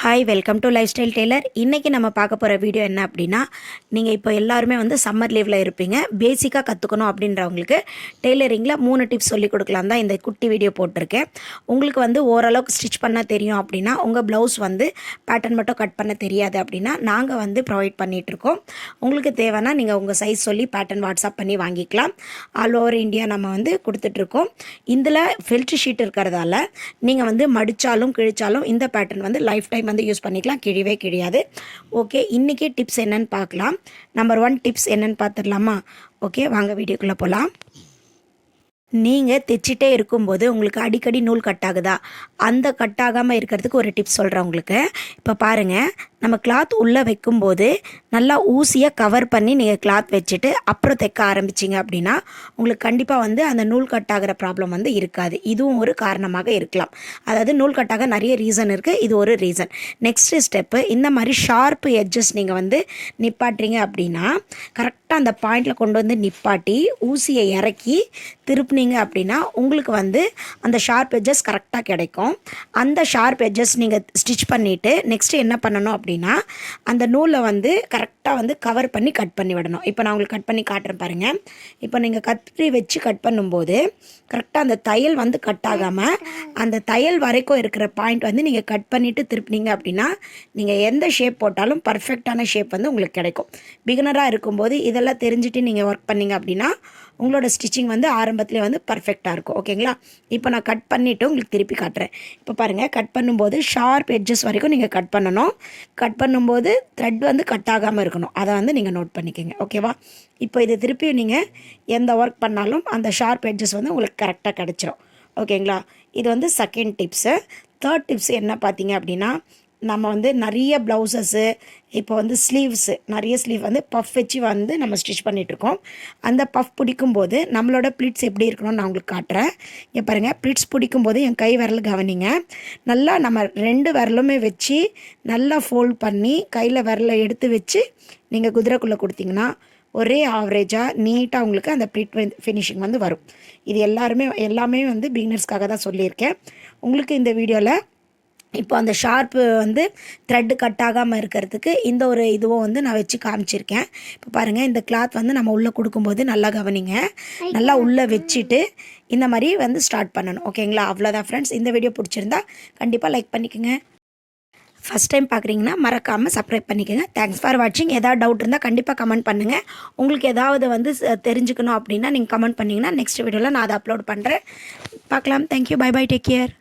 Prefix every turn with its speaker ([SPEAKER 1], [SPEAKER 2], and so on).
[SPEAKER 1] Hi welcome to lifestyle tailor இன்றைக்கி நம்ம பார்க்க போகிற வீடியோ என்ன அப்படின்னா நீங்கள் இப்போ எல்லாருமே வந்து சம்மர் லீவில் இருப்பீங்க. பேசிக்காக கற்றுக்கணும் அப்படின்றவங்களுக்கு டெய்லரிங்கில் மூணு டிப்ஸ் சொல்லி கொடுக்கலாம் தான் இந்த குட்டி வீடியோ போட்டிருக்கேன். உங்களுக்கு வந்து ஓரளவுக்கு ஸ்டிச் பண்ண தெரியும் அப்படின்னா உங்கள் ப்ளவுஸ் வந்து பேட்டர்ன் மட்டும் கட் பண்ண தெரியாது அப்படின்னா நாங்கள் வந்து ப்ரொவைட் பண்ணிகிட்ருக்கோம் உங்களுக்கு தேவைன்னா நீங்கள் உங்கள் சைஸ் சொல்லி பேட்டர்ன் வாட்ஸ்அப் பண்ணி வாங்கிக்கலாம். ஆல் ஓவர் இந்தியா நம்ம வந்து கொடுத்துட்ருக்கோம் இதில் ஃபில்ட்ரு ஷீட் இருக்கிறதால நீங்கள் வந்து மடித்தாலும் கிழிச்சாலும் இந்த பேட்டர்ன் வந்து லைஃப் டைம் வந்து யூஸ் பண்ணிக்கலாம். கிழிவே கிழியாது. ஓகே இன்றைக்கி டிப்ஸ் என்னென்னு பார்க்கலாம். நம்பர் ஒன் டிப்ஸ் என்னென்னு பார்த்துடலாமா? ஓகே வாங்க வீடியோக்குள்ளே போகலாம் நீங்கள் தைச்சிட்டே இருக்கும்போது உங்களுக்கு அடிக்கடி நூல் கட் ஆகுதா? அந்த கட் ஆகாமல் இருக்கிறதுக்கு ஒரு டிப்ஸ் சொல்கிறேன் உங்களுக்கு. இப்போ பாருங்கள் நம்ம கிளாத் உள்ளே வைக்கும்போது நல்லா ஊசியை கவர் பண்ணி நீங்கள் கிளாத் வச்சுட்டு அப்புறம் தைக்க ஆரம்பிச்சிங்க அப்படின்னா உங்களுக்கு கண்டிப்பாக வந்து அந்த நூல் கட் ஆகிற ப்ராப்ளம் வந்து இருக்காது. இதுவும் ஒரு காரணமாக இருக்கலாம். அதாவது நூல் கட்டாக நிறைய ரீசன் இருக்குது இது ஒரு ரீசன் நெக்ஸ்ட்டு ஸ்டெப்பு இந்த மாதிரி ஷார்ப்பு எட்ஜஸ் நீங்கள் வந்து நிப்பாட்டுறீங்க அப்படின்னா கரெக்டாக அந்த பாயிண்டில் கொண்டு வந்து நிப்பாட்டி ஊசியை இறக்கி திருப்பினீங்க அப்படின்னா உங்களுக்கு வந்து அந்த ஷார்ப் எட்ஜஸ் கரெக்டாக கிடைக்கும். அந்த ஷார்ப் எட்ஜஸ் நீங்கள் ஸ்டிச் பண்ணிவிட்டு நெக்ஸ்ட்டு என்ன பண்ணணும் அப்படின்னா அந்த நூலை வந்து கரெக்டாக வந்து கவர் பண்ணி கட் பண்ணி விடணும். இப்போ நான் உங்களுக்கு கட் பண்ணி காட்டுறேன் பாருங்கள் இப்போ நீங்கள் கத்திரி வச்சு கட் பண்ணும்போது கரெக்டாக அந்த தையல் வந்து கட் ஆகாமல் அந்த தையல் வரைக்கும் இருக்கிற பாயிண்ட் வந்து நீங்கள் கட் பண்ணிவிட்டு திருப்பினீங்க அப்படின்னா நீங்கள் எந்த ஷேப் போட்டாலும் பர்ஃபெக்டான ஷேப் வந்து உங்களுக்கு கிடைக்கும். பிகினராக இருக்கும்போது இதெல்லாம் தெரிஞ்சுட்டு நீங்கள் ஒர்க் பண்ணீங்க அப்படின்னா உங்களோட ஸ்டிச்சிங் வந்து ஆரம்பத்தில் வந்து பர்ஃபெக்டாக இருக்கும். ஓகேங்களா இப்போ நான் கட் பண்ணிவிட்டு உங்களுக்கு திருப்பி காட்டுறேன். இப்போ பாருங்கள் கட் பண்ணும்போது ஷார்ப் எட்ஜஸ் வரைக்கும் நீங்கள் கட் பண்ணணும். கட் பண்ணும்போது த்ரெட் வந்து கட் ஆகாமல் இருக்கணும். அதை வந்து நீங்கள் நோட் பண்ணிக்கோங்க. ஓகேவா இப்போ இது திருப்பி நீங்கள் எந்த ஒர்க் பண்ணாலும் அந்த ஷார்ப் எட்ஜஸ் வந்து உங்களுக்கு கரெக்டாக கிடச்சிரும். ஓகேங்களா இது வந்து செகண்ட் டிப்ஸு தேர்ட் டிப்ஸ் என்ன பார்த்தீங்க அப்படின்னா நம்ம வந்து நிறைய ப்ளவுசஸ்ஸு இப்போ வந்து ஸ்லீவ்ஸு நிறைய ஸ்லீவ் வந்து பஃப் வச்சு வந்து நம்ம ஸ்டிச் பண்ணிகிட்ருக்கோம் அந்த பஃப் பிடிக்கும்போது நம்மளோட ப்ளிட்ஸ் எப்படி இருக்கணும்னு நான் உங்களுக்கு காட்டுறேன். இங்கே பாருங்கள் ப்ளிட்ஸ் பிடிக்கும்போது என் கை விரல் கவனிங்க. நல்லா நம்ம ரெண்டு விரலுமே வச்சு நல்லா ஃபோல்ட் பண்ணி கையில் விரலை எடுத்து வச்சு நீங்கள் குதிரைக்குள்ளே கொடுத்தீங்கன்னா ஒரே ஆவரேஜாக நீட்டாக உங்களுக்கு அந்த ப்ளிட் ஃபினிஷிங் வந்து வரும். இது எல்லாருமே எல்லாமே வந்து பிகினர்ஸ்க்காக தான் சொல்லியிருக்கேன். உங்களுக்கு இந்த வீடியோவில் இப்போ அந்த ஷார்ப்பு வந்து த்ரெட்டு கட் ஆகாமல் இருக்கிறதுக்கு இந்த ஒரு இதுவும் வந்து நான் வச்சு காமிச்சிருக்கேன். இப்போ பாருங்கள் இந்த கிளாத் வந்து நம்ம உள்ளே கொடுக்கும்போது நல்லா கவனிங்க. நல்லா உள்ளே வச்சுட்டு இந்த மாதிரி வந்து ஸ்டார்ட் பண்ணணும். ஓகேங்களா? அவ்வளோதான் ஃப்ரெண்ட்ஸ் இந்த வீடியோ பிடிச்சிருந்தா கண்டிப்பாக லைக் பண்ணிக்கோங்க. ஃபஸ்ட் டைம் பார்க்குறீங்கன்னா மறக்காமல் சப்ஸ்கிரைப் பண்ணிக்கோங்க. தேங்க்ஸ் ஃபார் வாட்சிங் ஏதாவது டவுட் இருந்தால் கண்டிப்பாக கமெண்ட் பண்ணுங்கள் உங்களுக்கு ஏதாவது வந்து தெரிஞ்சுக்கணும் அப்படின்னா நீங்கள் கமெண்ட் பண்ணிங்கன்னா நெக்ஸ்ட் வீடியோவில் நான் அதை அப்லோட் பண்ணுறேன் பார்க்கலாம். Thank you bye bye take care